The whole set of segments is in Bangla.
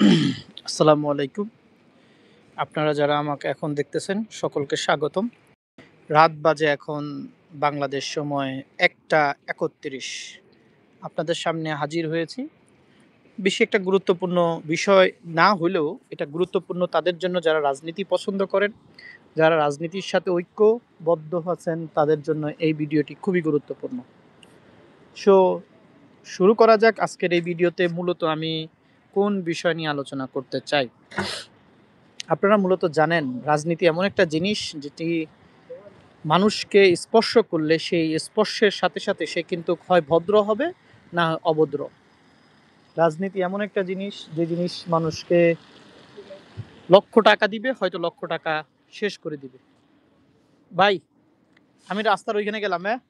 আসসালামু আলাইকুম। আপনারা যারা আমাকে এখন দেখতেছেন, সকলকে স্বাগতম। রাত বাজে এখন বাংলাদেশ সময় একটা একত্রিশ। আপনাদের সামনে হাজির হয়েছি। বেশি একটা গুরুত্বপূর্ণ বিষয় না হলেও এটা গুরুত্বপূর্ণ তাদের জন্য যারা রাজনীতি পছন্দ করেন, যারা রাজনীতির সাথে ঐক্যবদ্ধ আছেন, তাদের জন্য এই ভিডিওটি খুবই গুরুত্বপূর্ণ। সো শুরু করা যাক আজকের এই ভিডিওতে। মূলত আমি কোন বিষয় নিয়ে আলোচনা করতে চাই? আপনারা মূলত জানেন, রাজনীতি এমন একটা জিনিস যেটি মানুষকে স্পর্শ করলে সেই স্পর্শের সাথে সাথে সে কিন্তু হয় ভদ্র হবে না অভদ্র। রাজনীতি এমন একটা জিনিস যে জিনিস মানুষকে লক্ষ টাকা দিবে, হয়তো লক্ষ টাকা শেষ করে দিবে। ভাই, আমি রাস্তার ওইখানে গেলাম হ্যাঁ?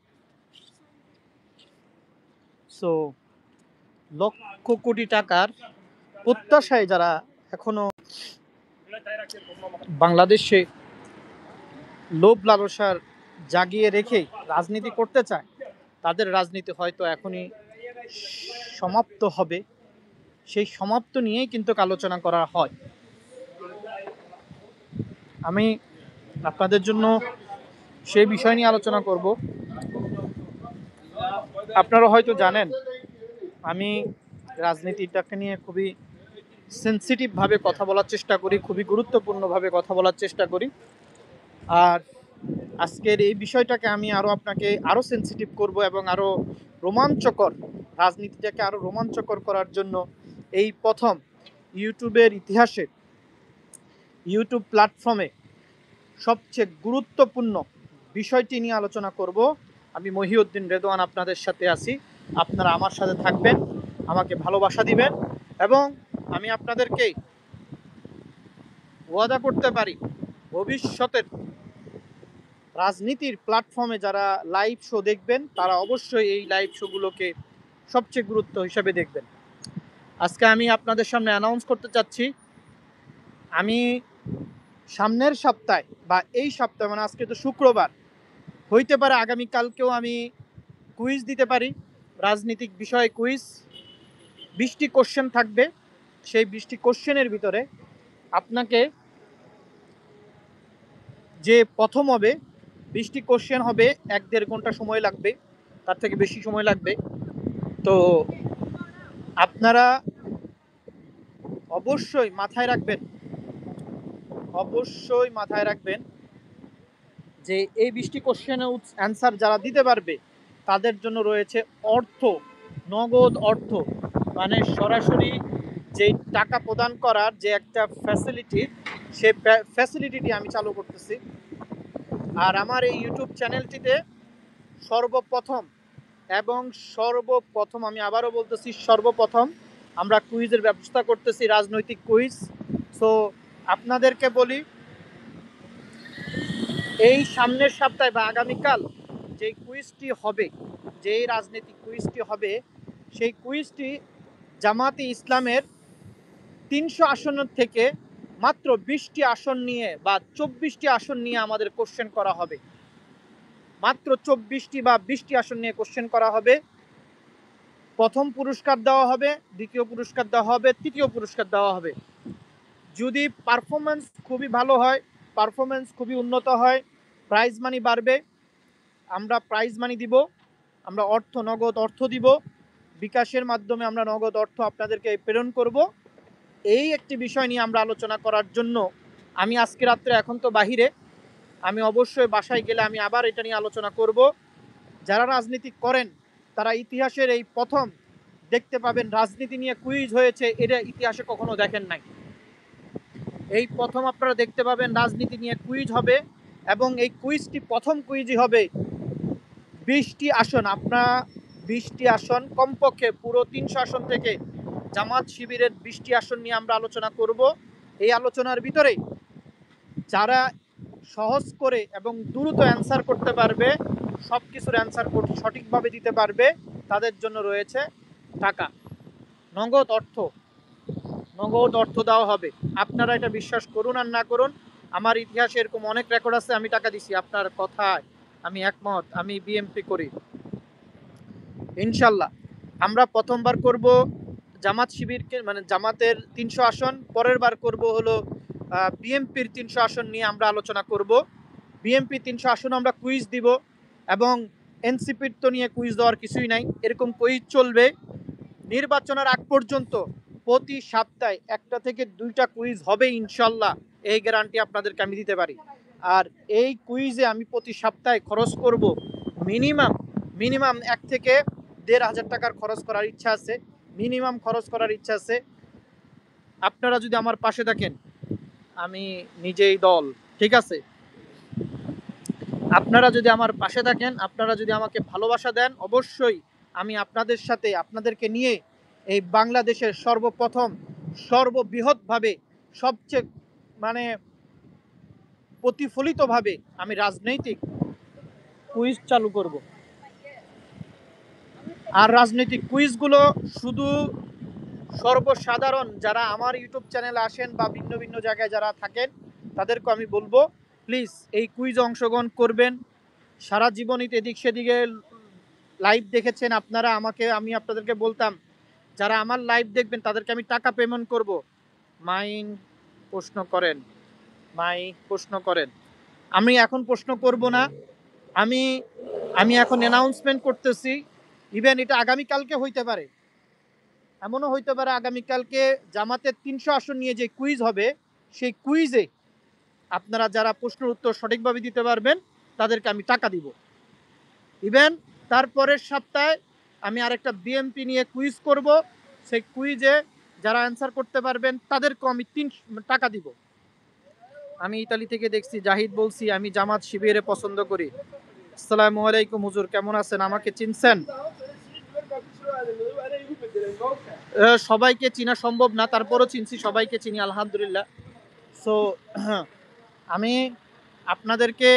সো লক্ষ কোটি টাকার প্রত্যাশায় যারা এখনও বাংলাদেশে লোভ লালসার জাগিয়ে রেখে রাজনীতি করতে চায়, তাদের রাজনীতি হয়তো এখনই সমাপ্ত হবে। সেই সমাপ্ত নিয়েই কিন্তু আলোচনা করা হয়। আমি আপনাদের জন্য সেই বিষয় নিয়ে আলোচনা করব। আপনারা হয়তো জানেন, আমি রাজনীতিটাকে নিয়ে খুবই সেন্সিটিভভাবে কথা বলার চেষ্টা করি, খুবই গুরুত্বপূর্ণভাবে কথা বলার চেষ্টা করি। আর আজকের এই বিষয়টাকে আমি আরও আপনাকে আরও সেন্সিটিভ করব এবং আরও রোমাঞ্চকর, রাজনীতিটাকে আরও রোমাঞ্চকর করার জন্য এই প্রথম ইউটিউবের ইতিহাসে, ইউটিউব প্ল্যাটফর্মে সবচেয়ে গুরুত্বপূর্ণ বিষয়টি নিয়ে আলোচনা করব। আমি মহিউদ্দিন রেদওয়ান আপনাদের সাথে আছি। আপনারা আমার সাথে থাকবেন, আমাকে ভালোবাসা দিবেন এবং আমি আপনাদেরকে ওয়াদা করতে পারি, ভবিষ্যতের রাজনীতির প্ল্যাটফর্মে যারা লাইভ শো দেখবেন, তারা অবশ্যই এই লাইভ শোগুলোকে সবচেয়ে গুরুত্ব হিসাবে দেখবেন। আজকে আমি আপনাদের সামনে অ্যানাউন্স করতে চাচ্ছি, আমি সামনের সপ্তাহে বা এই সপ্তাহে মানে আজকে তো শুক্রবার, হইতে পারে আগামীকালকেও আমি কুইজ দিতে পারি, রাজনীতিক বিষয়ে কুইজ বিশটি কোশ্চেন থাকবে। সেই বিশটি কোশ্চেনের ভিতরে আপনাকে যে প্রথম হবে বিশটি কোশ্চেন হবে এক দেড় ঘণ্টা সময় লাগবে, তার থেকে বেশি সময় লাগবে। তো আপনারা অবশ্যই মাথায় রাখবেন, অবশ্যই মাথায় রাখবেন যে এই বিশটি কোশ্চেনের অ্যান্সার যারা দিতে পারবে, তাদের জন্য রয়েছে অর্থ, নগদ অর্থ। মানে সরাসরি যে টাকা প্রদান করার যে একটা ফ্যাসিলিটি সে ফ্যাসিলিটিটি আমি চালু করতেছি। আর আমার এই ইউটিউব চ্যানেলটিতে সর্বপ্রথম এবং সর্বপ্রথম, আমি আবারও বলতেছি সর্বপ্রথম, আমরা কুইজের ব্যবস্থা করতেছি, রাজনৈতিক কুইজ। সো আপনাদেরকে বলি, এই সামনের সপ্তাহে বা আগামীকাল যে কুইজটি হবে, যেই রাজনৈতিক কুইজটি হবে, সেই কুইজটি জামাতি ইসলামের তিনশো আসন থেকে মাত্র বিশটি আসন নিয়ে বা চব্বিশটি আসন নিয়ে আমাদের কোশ্চেন করা হবে। মাত্র চব্বিশটি বা বিশটি আসন নিয়ে কোশ্চেন করা হবে। প্রথম পুরস্কার দেওয়া হবে, দ্বিতীয় পুরস্কার দেওয়া হবে, তৃতীয় পুরস্কার দেওয়া হবে। যদি পারফরমেন্স খুবই ভালো হয় পারফরমেন্স খুবই উন্নত হয় প্রাইজ মানি বাড়বে, আমরা প্রাইজ মানি দিব, আমরা অর্থ, নগদ অর্থ দিব, বিকাশের মাধ্যমে আমরা নগদ অর্থ আপনাদেরকে প্রেরণ করব। এই একটি বিষয় নিয়ে আমরা আলোচনা করার জন্য আমি আজকে রাত্রে এখন তো বাহিরে, আমি অবশ্যই বাসায় গেলে আমি আবার এটা নিয়ে আলোচনা করব। যারা রাজনীতি করেন, তারা ইতিহাসের এই প্রথম দেখতে পাবেন রাজনীতি নিয়ে কুইজ হয়েছে, এটা ইতিহাসে কখনো দেখেন নাই। এই প্রথম আপনারা দেখতে পাবেন রাজনীতি নিয়ে কুইজ হবে এবং এই কুইজটি প্রথম কুইজই হবে বিশটি আসন। আপনার বিশটি আসন কমপক্ষে পুরো তিনশো আসন থেকে জামাত শিবিরের বিশটি আসন নিয়ে আমরা আলোচনা করব। এই আলোচনার ভিতরে যারা সহজ করে এবং দ্রুত অ্যান্সার করতে পারবে সব কিছুর অ্যান্সার সঠিকভাবে দিতে পারবে, তাদের জন্য রয়েছে টাকা। নগদ অর্থ। নগদ অর্থ দেওয়া হবে। আপনারা এটা বিশ্বাস করুন আর না করুন, আমার ইতিহাসে এরকম অনেক রেকর্ড আছে, আমি টাকা দিছি, আপনার কথায় আমি একমত, আমি বিএমপি করি। ইনশাল্লাহ, আমরা প্রথমবার করব জামাত শিবিরকে মানে জামাতের তিনশো আসন, পরের বার করব হলো বিএমপির তিনশো আসন নিয়ে আমরা আলোচনা করব। বিএমপি তিনশো আসন আমরা কুইজ দিব এবং এনসিপির তো নিয়ে কুইজ দেওয়ার কিছুই নাই, এরকম কুইজ চলবে। নির্বাচনের আগ পর্যন্ত প্রতি সপ্তাহে একটা থেকে দুইটা কুইজ হবে ইনশাল্লাহ, এই গ্যারান্টি আপনাদেরকে আমি দিতে পারি। আর এই কুইজে আমি প্রতি সপ্তাহে খরচ করব মিনিমাম মিনিমাম এক থেকে দেড় হাজার টাকার খরচ করার ইচ্ছা আছে। মিনিমাম খরচ করার ইচ্ছা আছে। আপনারা যদি আমার পাশে থাকেন, আমি নিজেই দল, ঠিক আছে? আপনারা যদি আমার পাশে থাকেন, আপনারা যদি আমাকে ভালোবাসা দেন, অবশ্যই আমি আপনাদের সাথে, আপনাদেরকে নিয়ে এই বাংলাদেশের সর্বপ্রথম, সর্ববৃহৎভাবে, সবচেয়ে মানে প্রতিফলিতভাবে আমি রাজনৈতিক কুইজ চালু করব। আর রাজনৈতিক কুইজগুলো শুধু সর্বসাধারণ যারা আমার ইউটিউব চ্যানেলে আসেন বা ভিন্ন ভিন্ন জায়গায় যারা থাকেন, তাদেরকে আমি বলব প্লিজ এই কুইজ অংশগ্রহণ করবেন। সারা জীবনই এদিক সেদিকে লাইভ দেখেছেন আপনারা, আমাকে, আমি আপনাদেরকে বলতাম, যারা আমার লাইভ দেখবেন, তাদেরকে আমি টাকা পেমেন্ট করব। মাইন প্রশ্ন করেন, মাই প্রশ্ন করেন। আমি এখন প্রশ্ন করব না। আমি আমি এখন অ্যানাউন্সমেন্ট করতেছি। ইভেন এটা আগামীকালকে হইতে পারে। এমনও হইতে পারে আগামীকালকে জামাতের তিনশো আসন নিয়ে যে কুইজ হবে, সেই কুইজে আপনারা যারা প্রশ্নের উত্তর সঠিকভাবে দিতে পারবেন, তাদেরকে আমি টাকা দিব। ইভেন তারপরের সপ্তাহে আমি আরেকটা বিএমপি নিয়ে কুইজ করব, সেই কুইজে যারা অ্যান্সার করতে পারবেন, তাদেরকেও আমি তিন টাকা দিব। আমি ইতালি থেকে দেখছি, জাহিদ বলছি, আমি জামাত শিবিরে পছন্দ করি। আসসালামু আলাইকুম হুজুর, কেমন আছেন? আমাকে চিনছেন? সবাইকে চিনা সম্ভব না, তারপরও চিনছি, সবাইকে চিনি, আলহামদুলিল্লাহ। সো আমি আপনাদেরকে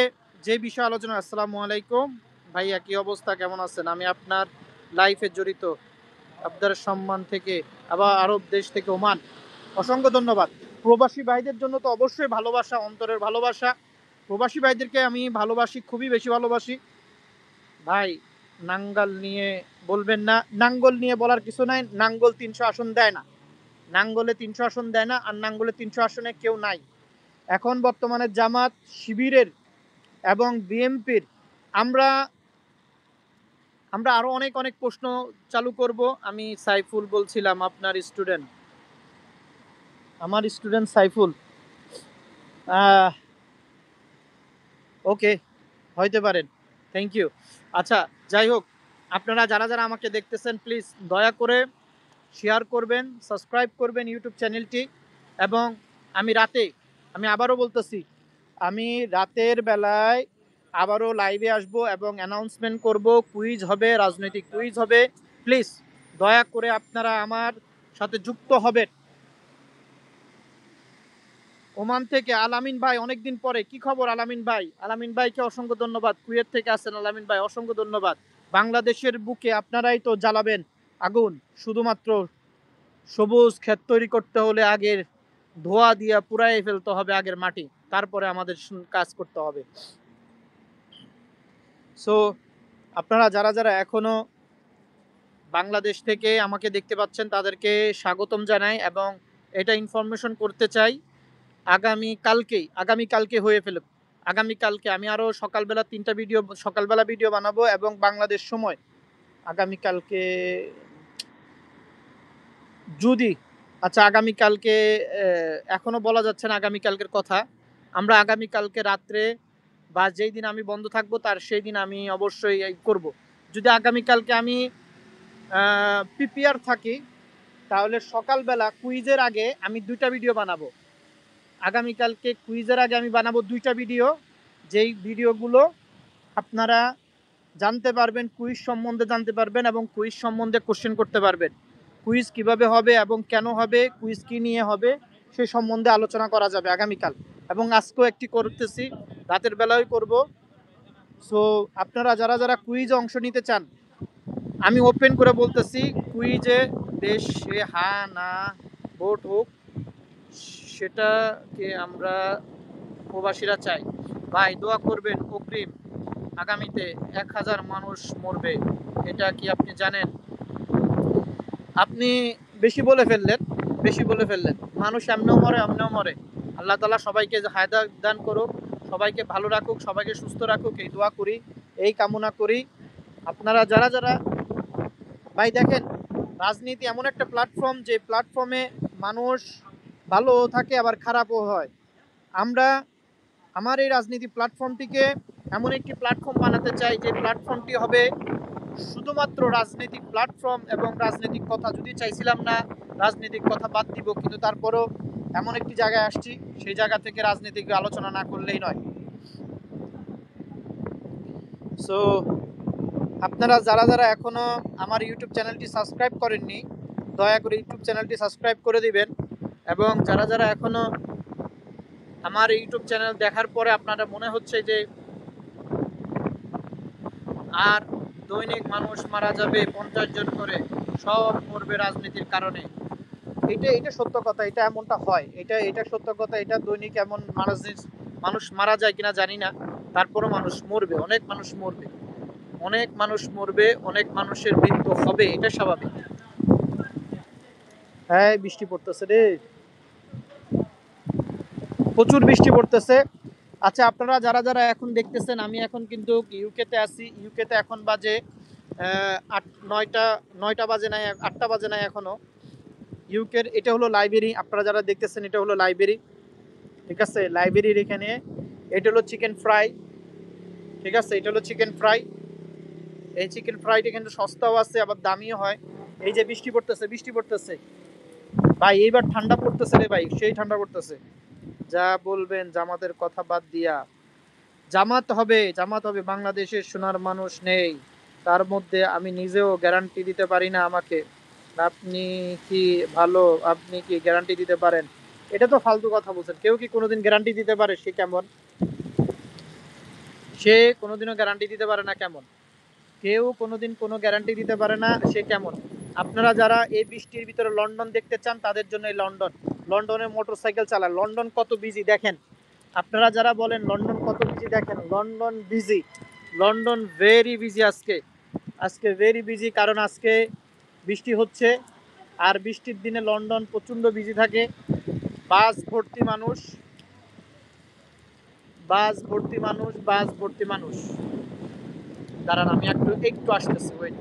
যে বিষয় আলোচনা, আসসালামু আলাইকুম। ভাইয়া, কি অবস্থা? কেমন আছেন? আমি আপনার লাইফে জড়িত। আপনার সম্মান থেকে, আবার আরব দেশ থেকে ওমান। অসংখ্য ধন্যবাদ। প্রবাসী ভাইদের জন্য তো অবশ্যই ভালোবাসা, অন্তরের ভালোবাসা। প্রবাসী ভাইদেরকে আমি ভালোবাসি, খুবই বেশি ভালোবাসি। ভাই, নাঙ্গল নিয়ে বলবেন না, নাঙ্গল নিয়ে বলার কিছু নাই। নাঙ্গল তিনশো আসন দেয় না। নাঙ্গলে তিনশো আসন দেয় না, আর নাঙ্গলে তিনশো আসনে কেউ নাই। এখন বর্তমানে জামাত শিবিরের এবং বিএমপির আমরা আমরা আরও অনেক অনেক প্রশ্ন চালু করব। আমি সাইফুল বলছিলাম, আপনার স্টুডেন্ট। আমার স্টুডেন্ট সাইফুল। ওকে, হইতে পারেন। থ্যাংক ইউ আচ্ছা যাই হোক, আপনারা যারা যারা আমাকে দেখতেছেন প্লিজ দয়া করে শেয়ার করবেন সাবস্ক্রাইব করবেন ইউটিউব চ্যানেলটি এবং আমি রাতে, আমি আবারও বলতেছি, আমি রাতের বেলায় আবারও লাইভে আসব এবং অ্যানাউন্সমেন্ট করব কুইজ হবে, রাজনৈতিক কুইজ হবে। প্লিজ দয়া করে আপনারা আমার সাথে যুক্ত হবেন। ওমান থেকে আলামিন ভাই অনেকদিন পরে। কি খবর আলামিন ভাই? আলামিন ভাইকে অসংখ্য ধন্যবাদ। কুয়েত থেকে আসেন আলামিন ভাই, অসংখ্য ধন্যবাদ। বাংলাদেশের বুকে আপনারাই তো জ্বালাবেন আগুন। শুধুমাত্র সবুজ ক্ষেত তৈরি করতে হলে আগের ধোয়া দিয়া পুরাই ফেলতে হবে আগের মাটি। তারপরে আমাদের কাজ করতে হবে। সো আপনারা যারা যারা এখনও বাংলাদেশ থেকে আমাকে দেখতে পাচ্ছেন, তাদেরকে স্বাগতম জানাই এবং এটা ইনফরমেশন করতে চাই। আগামী কালকেই, আগামী কালকে হয়ে ফেলব আগামী কালকে আমি আরও সকালবেলা তিনটা ভিডিও সকালবেলা ভিডিও বানাবো এবং বাংলাদেশ সময়। আগামী কালকে, যদি আচ্ছা আগামী কালকে এখনও বলা যাচ্ছে না আগামী কালকের কথা। আমরা আগামী কালকে রাত্রে বা যেই দিন আমি বন্ধ থাকব, তার সেই দিন আমি অবশ্যই করব। যদি আগামী কালকে আমি প্রিপেয়ার থাকি, তাহলে সকালবেলা কুইজের আগে আমি দুইটা ভিডিও বানাবো। আগামীকালকে কুইজের আগে আমি বানাবো দুইটা ভিডিও। যেই ভিডিওগুলো আপনারা জানতে পারবেন, কুইজ সম্বন্ধে জানতে পারবেন এবং কুইজ সম্বন্ধে কোশ্চেন করতে পারবেন। কুইজ কীভাবে হবে এবং কেন হবে, কুইজ কী নিয়ে হবে, সে সম্বন্ধে আলোচনা করা যাবে আগামীকাল। এবং আজকেও একটি করতেছি, রাতের বেলায় করব। সো আপনারা যারা যারা কুইজে অংশ নিতে চান, আমি ওপেন করে বলতেছি, কুইজে দেশে হা না, ভোট হোক সেটাকে আমরা প্রবাসীরা চাই। ভাই, দোয়া করবেন, অগ্রিম। আগামীতে এক হাজার মানুষ মরবে। এটা কি আপনি জানেন? আপনি বেশি বলে ফেললেন, বেশি বলে ফেললেন। মানুষ এমনেও মরে এমনেও মরে। আল্লাহ তালা সবাইকে হায়দা দান করুক, সবাইকে ভালো রাখুক, সবাইকে সুস্থ রাখুক। এই দোয়া করি, এই কামনা করি। আপনারা যারা যারা, ভাই দেখেন, রাজনীতি এমন একটা প্ল্যাটফর্ম যে প্ল্যাটফর্মে মানুষ ভালো থাকে, আবার খারাপও হয়। আমরা, আমার এই রাজনীতি প্ল্যাটফর্মটিকে এমন একটি প্ল্যাটফর্ম বানাতে চাই যে প্ল্যাটফর্মটি হবে শুধুমাত্র রাজনৈতিক প্ল্যাটফর্ম এবং রাজনৈতিক কথা যদি চাইছিলাম না, রাজনৈতিক কথা বাদ দিব, কিন্তু তারপরও এমন একটি জায়গায় আসছি, সেই জায়গা থেকে রাজনৈতিক আলোচনা না করলেই নয়। সো আপনারা যারা যারা এখনও আমার ইউটিউব চ্যানেলটি সাবস্ক্রাইব করেননি, দয়া করে ইউটিউব চ্যানেলটি সাবস্ক্রাইব করে দিবেন। এবং যারা যারা এখনও আমার ইউটিউব চ্যানেল দেখার পরে আপনারা মনে হচ্ছে যে আর দৈনিক মানুষ মারা যাবে পঞ্চাশ জন করে, সব মরবে রাজনীতির কারণে। এটা এটা সত্য কথা, এটা এমনটা হয়। এটা এটা সত্য কথা, এটা দৈনিক এমন মানুষ মানুষ মারা যায় কিনা জানি না। তারপরও মানুষ মরবে, অনেক মানুষ মরবে। অনেক মানুষ মরবে, অনেক মানুষের মৃত্যু হবে, এটা স্বাভাবিক। হ্যাঁ বৃষ্টি পড়তেছে রে। প্রচুর বৃষ্টি পড়তেছে। আচ্ছা আপনারা যারা যারা এখন দেখতেছেন, আমি এখন কিন্তু ইউকেতে আছি। ইউকেতে এখন বাজে আট, নয়টা নয়টা বাজে নাই, আটটা বাজে নাই এখনও। ইউকের এটা হলো লাইব্রেরি আপনারা যারা দেখতেছেন, এটা হলো লাইব্রেরি ঠিক আছে? লাইব্রেরির এখানে এটা হলো চিকেন ফ্রাই ঠিক আছে? এটা হলো চিকেন ফ্রাই এই চিকেন ফ্রাইটা কিন্তু সস্তাও আছে, আবার দামিও হয়। এই যে বৃষ্টি পড়তেছে বৃষ্টি পড়তেছে। ভাই, এইবার ঠান্ডা পড়তেছে রে ভাই, সেই ঠান্ডা পড়তেছে। যা বলবেন জামাতের কথা বাদ দিয়া। জামাত হবে জামাত হবে, বাংলাদেশের সোনার মানুষ নেই। তার মধ্যে আমি নিজেও গ্যারান্টি দিতে পারি না আমাকে। আপনি কি ভালো? আপনি কি গ্যারান্টি দিতে পারেন? এটা তো ফালতু কথা বলছেন। কেউ কি কোনোদিন গ্যারান্টি দিতে পারে? সে কেমন? সে কোনোদিনও গ্যারান্টি দিতে পারে না কেমন? কেউ কোনোদিন কোনো গ্যারান্টি দিতে পারে না, সে কেমন? আপনারা যারা এই বৃষ্টির ভিতরে লন্ডন দেখতে চান, তাদের জন্য এই লন্ডন। লন্ডনে মোটর সাইকেল চালায় লন্ডন কত বিজি দেখেন, আপনারা যারা বলেন লন্ডন কত বিজি দেখেন, London busy London very busy আজকে। আজকে ভেরি বিজি কারণ আজকে বৃষ্টি হচ্ছে, আর বৃষ্টির দিনে লন্ডন প্রচণ্ড বিজি থাকে। বাস ভর্তি মানুষ, বাস ভর্তি মানুষ, বাস ভর্তি মানুষ। দাঁড়ান, আমি একটু একটু আসতেছি ওয়েট